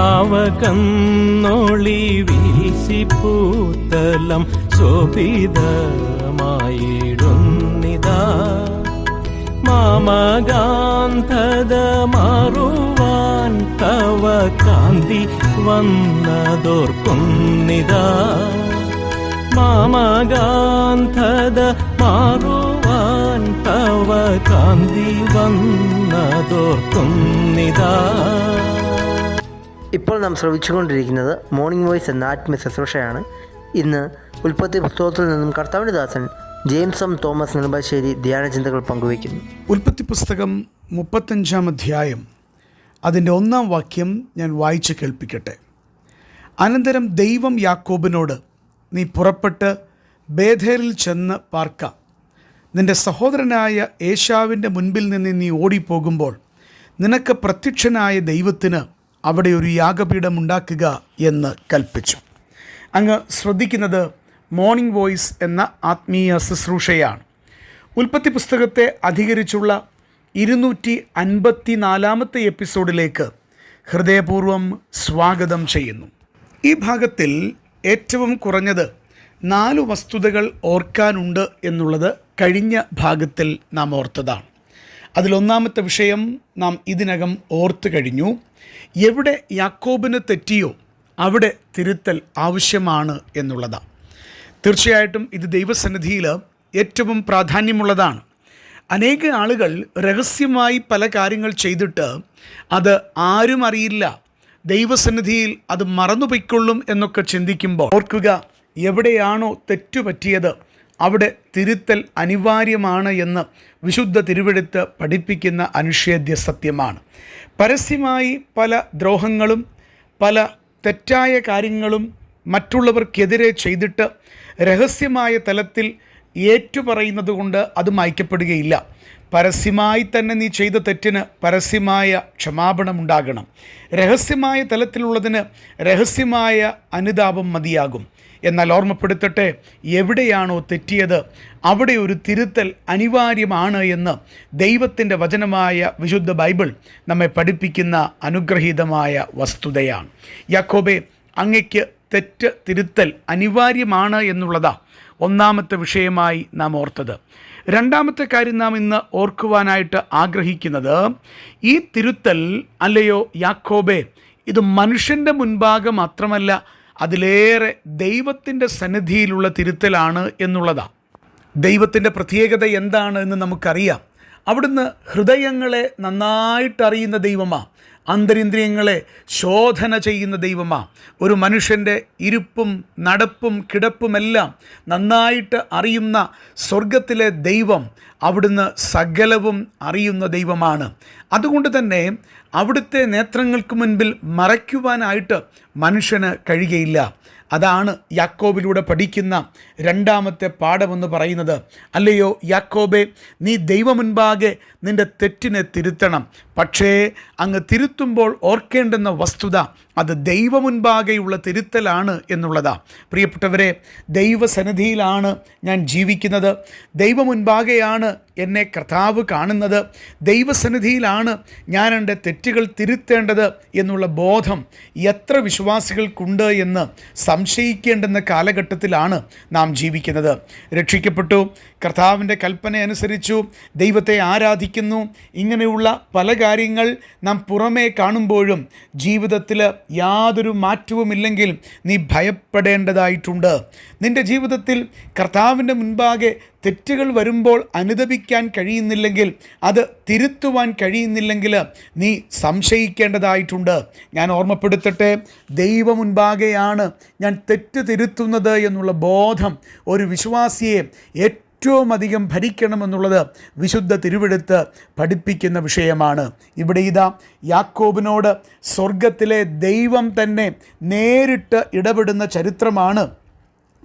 ആവകന്നൊളി വീശിപ്പൂത്തലം ശോഭിതമായിടുന്നിതാ. മാമകാന്തത മാറുവാൻ തവ കാന്തി വന്നതോർക്കുന്നിതാ. മാമകാന്തത മാറുവാൻ തവ കാന്തി വന്നതോർക്കുന്നിതാ. ഇപ്പോൾ നാം ശ്രവിച്ചുകൊണ്ടിരിക്കുന്നത് മോർണിംഗ് വോയിസ് എന്ന ആത്മീയ ശുശ്രൂഷയാണ്. ഇന്ന് ഉൽപ്പത്തി പുസ്തകത്തിൽ നിന്നും കർത്താവിന്റെ ദാസൻ ജെയിംസ് എം തോമസ് നെടുമ്പാശ്ശേരി ധ്യാന ചിന്തകൾ പങ്കുവയ്ക്കുന്നു. ഉൽപ്പത്തി പുസ്തകം മുപ്പത്തഞ്ചാം അധ്യായം. അതിന്റെ ഒന്നാം വാക്യം ഞാൻ വായിച്ച് കേൾപ്പിക്കട്ടെ. അനന്തരം ദൈവം യാക്കോബിനോട് നീ പുറപ്പെട്ട് ബേധേറിൽ ചെന്ന് പാർക്ക. നിന്റെ സഹോദരനായ ഏശാവിന്റെ മുൻപിൽ നിന്ന് നീ ഓടിപ്പോകുമ്പോൾ നിനക്ക് പ്രത്യക്ഷനായ ദൈവത്തിന് അവിടെ ഒരു യാഗപീഠം ഉണ്ടാക്കുക എന്ന് കൽപ്പിച്ചു. അങ്ങ് ശ്രദ്ധിക്കുന്നത് മോർണിംഗ് വോയിസ് എന്ന ആത്മീയ ശുശ്രൂഷയാണ്. ഉൽപ്പത്തി പുസ്തകത്തെ അധികരിച്ചുള്ള ഇരുന്നൂറ്റി അൻപത്തി നാലാമത്തെ എപ്പിസോഡിലേക്ക് ഹൃദയപൂർവം സ്വാഗതം ചെയ്യുന്നു. ഈ ഭാഗത്തിൽ ഏറ്റവും കുറഞ്ഞത് നാല് വസ്തുതകൾ ഓർക്കാനുണ്ട് എന്നുള്ളത് കഴിഞ്ഞ ഭാഗത്തിൽ നാം ഓർത്തതാണ്. അതിലൊന്നാമത്തെ വിഷയം നാം ഇതിനകം ഓർത്തു കഴിഞ്ഞു. എവിടെ യാക്കോബിന് തെറ്റിയോ അവിടെ തിരുത്തൽ ആവശ്യമാണ് എന്നുള്ളതാണ് തീർച്ചയായിട്ടും ഇത് ദൈവസന്നിധിയിൽ ഏറ്റവും പ്രാധാന്യമുള്ളതാണ്. അനേക ആളുകൾ രഹസ്യമായി പല കാര്യങ്ങൾ ചെയ്തിട്ട് അത് ആരും അറിയില്ല. ദൈവസന്നിധിയിൽ അത് മറന്നുപൊയ്ക്കൊള്ളും എന്നൊക്കെ ചിന്തിക്കുമ്പോൾ ഓർക്കുക എവിടെയാണോ തെറ്റുപറ്റിയത്? അവിടെ തിരുത്തൽ അനിവാര്യമാണ് എന്ന് വിശുദ്ധ തിരുവെടുത്ത് പഠിപ്പിക്കുന്ന അനുഷേദ്യ സത്യമാണ്. പരസ്യമായി പല ദ്രോഹങ്ങളും പല തെറ്റായ കാര്യങ്ങളും മറ്റുള്ളവർക്കെതിരെ ചെയ്തിട്ട് രഹസ്യമായ തലത്തിൽ ഏറ്റുപറയുന്നത് കൊണ്ട് അത് മായ്ക്കപ്പെടുകയില്ല. പരസ്യമായി തന്നെ നീ ചെയ്ത തെറ്റിന് പരസ്യമായ ക്ഷമാപണം ഉണ്ടാകണം. രഹസ്യമായ തലത്തിലുള്ളതിന് രഹസ്യമായ അനുതാപം മതിയാകും. എന്നാൽ ഓർമ്മപ്പെടുത്തട്ടെ എവിടെയാണോ തെറ്റിയത് അവിടെ ഒരു തിരുത്തൽ അനിവാര്യമാണ് എന്ന് ദൈവത്തിന്റെ വചനമായ വിശുദ്ധ ബൈബിൾ നമ്മെ പഠിപ്പിക്കുന്ന അനുഗ്രഹീതമായ വസ്തുതയാണ്. യാക്കോബെ അങ്ങയ്ക്ക് തെറ്റ് തിരുത്തൽ അനിവാര്യമാണ് എന്നുള്ളതാ ഒന്നാമത്തെ വിഷയമായി നാം ഓർത്തത്. രണ്ടാമത്തെ കാര്യം നാം ഇന്ന് ഓർക്കുവാനായിട്ട് ആഗ്രഹിക്കുന്നത് ഈ തിരുത്തൽ അല്ലയോ യാക്കോബെ ഇത് മനുഷ്യന്റെ മുൻഭാഗം മാത്രമല്ല അതിലേറെ ദൈവത്തിന്റെ സന്നിധിയിലുള്ള തിരുത്തലാണ് എന്നുള്ളതാണ് ദൈവത്തിന്റെ പ്രത്യേകത എന്താണ് എന്ന് നമുക്കറിയാം. അവിടുന്ന് ഹൃദയങ്ങളെ നന്നായിട്ടറിയുന്ന ദൈവമാണ് അന്തരിന്ദ്രിയങ്ങളെ ശോധന ചെയ്യുന്ന ദൈവമാണ് ഒരു മനുഷ്യന്റെ ഇരുപ്പും നടപ്പും കിടപ്പുമെല്ലാം നന്നായിട്ട് അറിയുന്ന സ്വർഗത്തിലെ ദൈവം അവിടുന്ന് സകലവും അറിയുന്ന ദൈവമാണ്. അതുകൊണ്ട് തന്നെ അവിടുത്തെ നേത്രങ്ങൾക്ക് മുൻപിൽ മറയ്ക്കുവാനായിട്ട് മനുഷ്യന് കഴിയുകയില്ല അതാണ് യാക്കോബിലൂടെ പഠിക്കുന്ന രണ്ടാമത്തെ പാഠമെന്ന് പറയുന്നത്. അല്ലയോ യാക്കോബെ നീ ദൈവമുൻപാകെ നിന്റെ തെറ്റിനെ തിരുത്തണം. പക്ഷേ അങ്ങ് തിരുത്തുമ്പോൾ ഓർക്കേണ്ടുന്ന വസ്തുത അത് ദൈവമുൻപാകെയുള്ള തിരുത്തലാണ് എന്നുള്ളതാ. പ്രിയപ്പെട്ടവരെ ദൈവസന്നിധിയിലാണ് ഞാൻ ജീവിക്കുന്നത്. ദൈവമുൻപാകെയാണ് എന്നെ കർത്താവ് കാണുന്നത്. ദൈവസന്നിധിയിലാണ് ഞാൻ എന്റെ തെറ്റുകൾ തിരുത്തേണ്ടത് എന്നുള്ള ബോധം എത്ര വിശ്വാസികൾക്കുണ്ട് എന്ന് സംശയിക്കേണ്ടെന്ന കാലഘട്ടത്തിലാണ് നാം ജീവിക്കുന്നത്. രക്ഷിക്കപ്പെട്ടു. കർത്താവിന്റെ കൽപ്പന അനുസരിച്ചു ദൈവത്തെ ആരാധിക്കുന്നു. ഇങ്ങനെയുള്ള പല കാര്യങ്ങൾ നാം പുറമേ കാണുമ്പോഴും ജീവിതത്തിൽ യാതൊരു മാറ്റവുമില്ലെങ്കിൽ നീ ഭയപ്പെടേണ്ടതായിട്ടുണ്ട്. നിന്റെ ജീവിതത്തിൽ കർത്താവിന്റെ മുൻപാകെ തെറ്റുകൾ വരുമ്പോൾ അനുദപിക്കാൻ കഴിയുന്നില്ലെങ്കിൽ അത് തിരുത്തുവാൻ കഴിയുന്നില്ലെങ്കിൽ നീ സംശയിക്കേണ്ടതായിട്ടുണ്ട്. ഞാൻ ഓർമ്മപ്പെടുത്തട്ടെ ദൈവമുൻപാകെയാണ് ഞാൻ തെറ്റ് തിരുത്തുന്നത് എന്നുള്ള ബോധം ഒരു വിശ്വാസിയെ ഏറ്റവും അധികം ഭരിക്കണമെന്നുള്ളത് വിശുദ്ധ തിരുവെടുത്ത് പഠിപ്പിക്കുന്ന വിഷയമാണ്. ഇവിടെ ഇതാ യാക്കോബിനോട് സ്വർഗത്തിലെ ദൈവം തന്നെ നേരിട്ട് ഇടപെടുന്ന ചരിത്രമാണ്.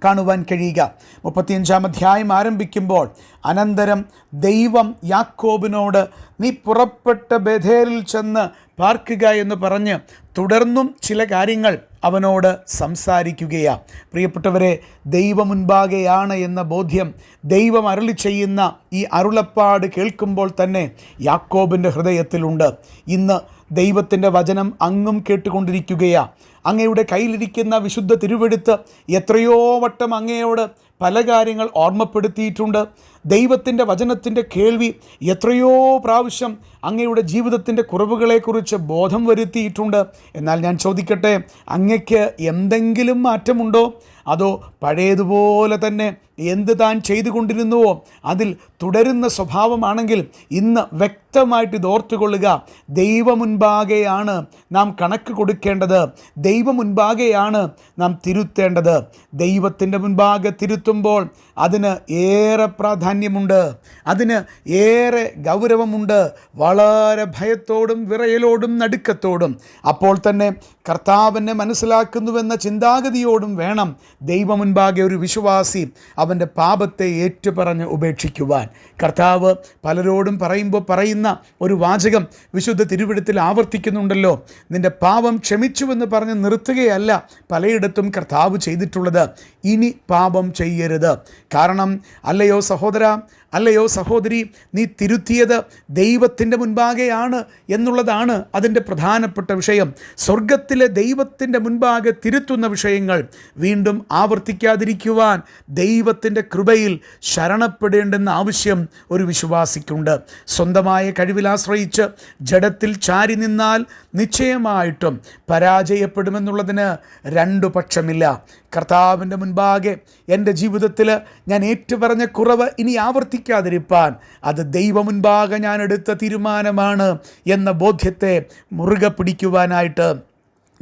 കാണുവാൻ കഴിയുക. മുപ്പത്തിയഞ്ചാം അധ്യായം ആരംഭിക്കുമ്പോൾ അനന്തരം ദൈവം യാക്കോബിനോട് നീ പുറപ്പെട്ട ബഥേലിൽ ചെന്ന് പാർക്കുക എന്ന് പറഞ്ഞ് തുടർന്നും ചില കാര്യങ്ങൾ അവനോട് സംസാരിക്കുകയാണ് പ്രിയപ്പെട്ടവരെ ദൈവമുൻപാകെയാണ് എന്ന ബോധ്യം ദൈവം അരുളി ചെയ്യുന്ന ഈ അരുളപ്പാട് കേൾക്കുമ്പോൾ തന്നെ യാക്കോബിന്റെ ഹൃദയത്തിലുണ്ട്. ഇന്ന് ദൈവത്തിന്റെ വചനം അങ്ങും കേട്ടുകൊണ്ടിരിക്കുകയാ. അങ്ങയുടെ കയ്യിലിരിക്കുന്ന വിശുദ്ധ തിരുവെടുത്ത് എത്രയോ വട്ടം അങ്ങയോട് പല കാര്യങ്ങൾ ഓർമ്മപ്പെടുത്തിയിട്ടുണ്ട്. ദൈവത്തിന്റെ വചനത്തിന്റെ കേൾവി എത്രയോ പ്രാവശ്യം അങ്ങയുടെ ജീവിതത്തിന്റെ കുറവുകളെക്കുറിച്ച് ബോധം വരുത്തിയിട്ടുണ്ട്. എന്നാൽ ഞാൻ ചോദിക്കട്ടെ അങ്ങയ്ക്ക് എന്തെങ്കിലും മാറ്റമുണ്ടോ? അതോ പഴയതുപോലെ തന്നെ എന്ത് താൻ ചെയ്തുകൊണ്ടിരുന്നുവോ അതിൽ തുടരുന്ന സ്വഭാവമാണെങ്കിൽ ഇന്ന് വ്യക്തമായിട്ട് ഇത് ഓർത്തുകൊള്ളുക. ദൈവമുൻപാകെയാണ് നാം കണക്ക് കൊടുക്കേണ്ടത്. ദൈവമുൻപാകെയാണ് നാം തിരുത്തേണ്ടത്. ദൈവത്തിന്റെ മുൻപാകെ തിരുത്തുമ്പോൾ അതിന് ഏറെ പ്രാധാന്യമുണ്ട്. അതിന് ഏറെ ഗൗരവമുണ്ട്. വളരെ ഭയത്തോടും വിറയലോടും നടുക്കത്തോടും. അപ്പോൾ തന്നെ കർത്താവിനെ മനസ്സിലാക്കുന്നുവെന്ന ചിന്താഗതിയോടും വേണം ദൈവമുൻപാകെ ഒരു വിശ്വാസി അവന്റെ പാപത്തെ ഏറ്റുപറഞ്ഞ് ഉപേക്ഷിക്കുവാൻ. കർത്താവ് പലരോടും പറയുമ്പോൾ പറയുന്ന ഒരു വാചകം വിശുദ്ധ തിരുവിടത്തിൽ ആവർത്തിക്കുന്നുണ്ടല്ലോ. നിന്റെ പാപം ക്ഷമിച്ചുവെന്ന് പറഞ്ഞ് നിർത്തുകയല്ല പലയിടത്തും കർത്താവ് ചെയ്തിട്ടുള്ളത്. ഇനി പാപം ചെയ്യരുത്. കാരണം അല്ലയോ സഹോദര അല്ലയോ സഹോദരി നീ തിരുത്തിയത് ദൈവത്തിന്റെ മുൻപാകെയാണ് എന്നുള്ളതാണ് അതിന്റെ പ്രധാനപ്പെട്ട വിഷയം. സ്വർഗത്തിലെ ദൈവത്തിന്റെ മുൻപാകെ തിരുത്തുന്ന വിഷയങ്ങൾ വീണ്ടും ആവർത്തിക്കാതിരിക്കുവാൻ ദൈവത്തിന്റെ കൃപയിൽ ശരണപ്പെടേണ്ടെന്ന ആവശ്യം ഒരു വിശ്വാസിക്കുണ്ട്. സ്വന്തമായ കഴിവിലാശ്രയിച്ച് ജഡത്തിൽ ചാരി നിന്നാൽ നിശ്ചയമായിട്ടും പരാജയപ്പെടുമെന്നുള്ളതിന് രണ്ടു പക്ഷമില്ല. കർത്താവിന്റെ മുൻപാകെ എന്റെ ജീവിതത്തിൽ ഞാൻ ഏറ്റുപറഞ്ഞ കുറവ് ഇനി ആവർത്തിക്കാതിരിപ്പാൻ അത് ദൈവമുൻപാകെ ഞാൻ എടുത്ത തീരുമാനമാണ് എന്ന ബോധ്യത്തെ മുറുകെ പിടിക്കുവാനായിട്ട്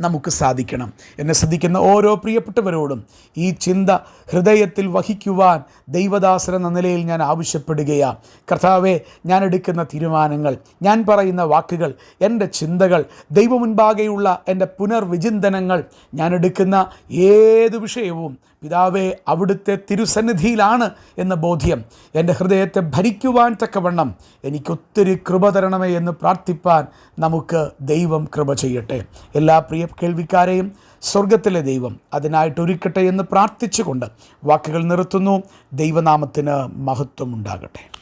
നമുക്ക് സാധിക്കണം. എന്നെ ശ്രദ്ധിക്കുന്ന ഓരോ പ്രിയപ്പെട്ടവരോടും ഈ ചിന്ത ഹൃദയത്തിൽ വഹിക്കുവാൻ ദൈവദാസൻ എന്ന നിലയിൽ ഞാൻ ആവശ്യപ്പെടുകയാണ് കർത്താവെ ഞാൻ എടുക്കുന്ന തീരുമാനങ്ങൾ ഞാൻ പറയുന്ന വാക്കുകൾ എന്റെ ചിന്തകൾ ദൈവമുൻപാകെയുള്ള എന്റെ പുനർവിചിന്തനങ്ങൾ ഞാൻ എടുക്കുന്ന ഏത് വിഷയവും പിതാവെ അവിടുത്തെ തിരുസന്നിധിയിലാണ് എന്ന ബോധ്യം എന്റെ ഹൃദയത്തെ ഭരിക്കുവാൻ തക്കവണ്ണം എനിക്കൊത്തിരി കൃപ തരണമേ എന്ന് പ്രാർത്ഥിപ്പാൻ നമുക്ക് ദൈവം കൃപ ചെയ്യട്ടെ. എല്ലാ പ്രിയ കേൾവിക്കാരെയും സ്വർഗത്തിലെ ദൈവം അതിനായിട്ട് ഒരുക്കട്ടെ എന്ന് പ്രാർത്ഥിച്ചുകൊണ്ട് വാക്കുകൾ നിർത്തുന്നു. ദൈവനാമത്തിന് മഹത്വം ഉണ്ടാകട്ടെ